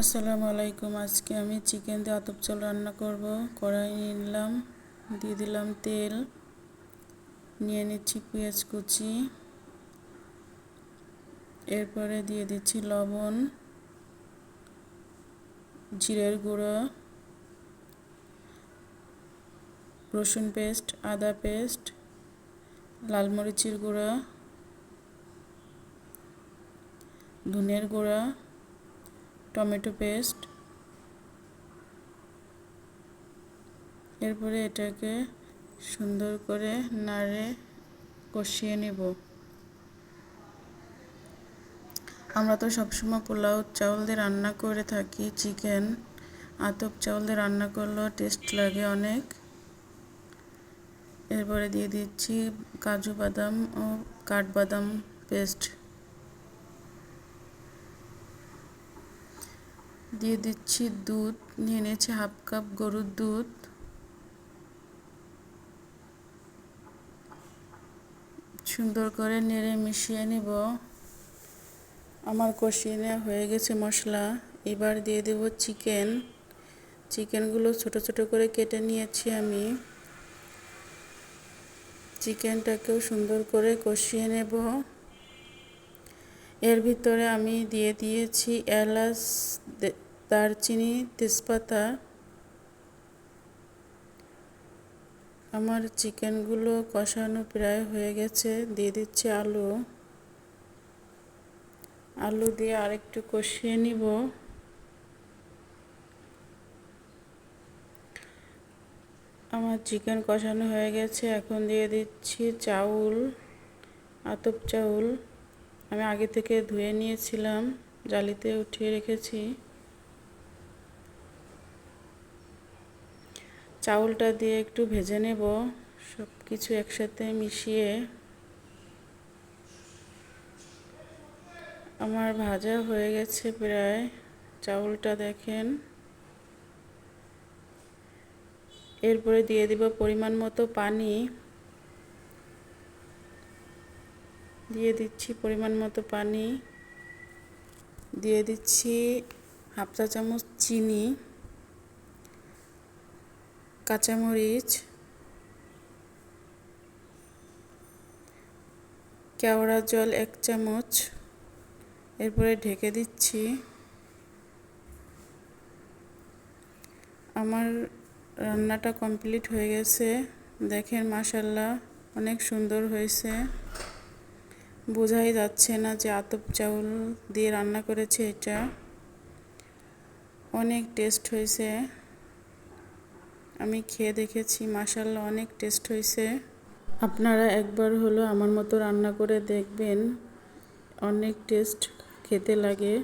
আসসালামু আলাইকুম। আজকে আমি চিকেন দিয়ে আতপ চাল রান্না করব। কড়াই নিয়ে নিলাম, দিয়ে দিলাম তেল, নিয়ে নিচ্ছি পেঁয়াজ কুচি, এরপরে দিয়ে দিচ্ছি লবণ, জিরের গুঁড়ো, রসুন পেস্ট, আদা পেস্ট, লাল মরিচের গুঁড়ো ধনের গুঁড়া টমেটো পেস্ট। এরপরে এটাকে সুন্দর করে নাড়ে কষিয়ে নেব। আমরা তো সবসময় পোলাও চাউল দিয়ে রান্না করে থাকি, চিকেন, আতপ চাউল দিয়ে রান্না করলেও টেস্ট লাগে অনেক। এরপরে দিয়ে দিচ্ছি কাজু বাদাম ও কাঠবাদাম পেস্ট। দিয়ে দিচ্ছি দুধ, নিয়ে নিয়েছি হাফ কাপ গরুর দুধ। সুন্দর করে নেড়ে মিশিয়ে নিব। আমার কষিয়ে হয়ে গেছে মশলা। এবার দিয়ে দেব চিকেন। চিকেনগুলো ছোট ছোট করে কেটে নিয়েছি আমি। চিকেনটাকেও সুন্দর করে কষিয়ে নেব। এর ভিতরে আমি দিয়ে দিয়েছি এলাচ দারচিনি, তেজপাতা। আমার চিকেনগুলো কষানো প্রায় হয়ে গেছে। দিয়ে দিচ্ছি আলু। আলু দিয়ে আরেকটু কষিয়ে নিব। আমার চিকেন কষানো হয়ে গেছে। এখন দিয়ে দিচ্ছি চাউল, আতপ চাউল। আমি আগে থেকে ধুয়ে নিয়েছিলাম, জালিতে উঠিয়ে রেখেছি। চাউলটা দিয়ে একটু ভেজে নেব সব কিছু একসাথে মিশিয়ে। আমার ভাজা হয়ে গেছে প্রায়, চাউলটা দেখেন। এরপরে দিয়ে দিব পরিমাণ মতো পানি। দিয়ে দিচ্ছি পরিমাণ মতো পানি। দিয়ে দিচ্ছি হাফ চা চামচ চিনি, কাঁচামরিচ, কেওড়া জল এক চামচ, এরপরে ঢেকে দিচ্ছি। আমার রান্নাটা কমপ্লিট হয়ে গেছে। দেখেন মাসাল্লাহ অনেক সুন্দর হয়েছে। বোঝাই যাচ্ছে না যে আতপ চাউল দিয়ে রান্না করেছে এটা। অনেক টেস্ট হয়েছে। আমি খেয়ে দেখেছি মাসাল্লা অনেক টেস্ট হয়েছে। আপনারা একবার হলো আমার মতো রান্না করে দেখবেন, অনেক টেস্ট খেতে লাগে।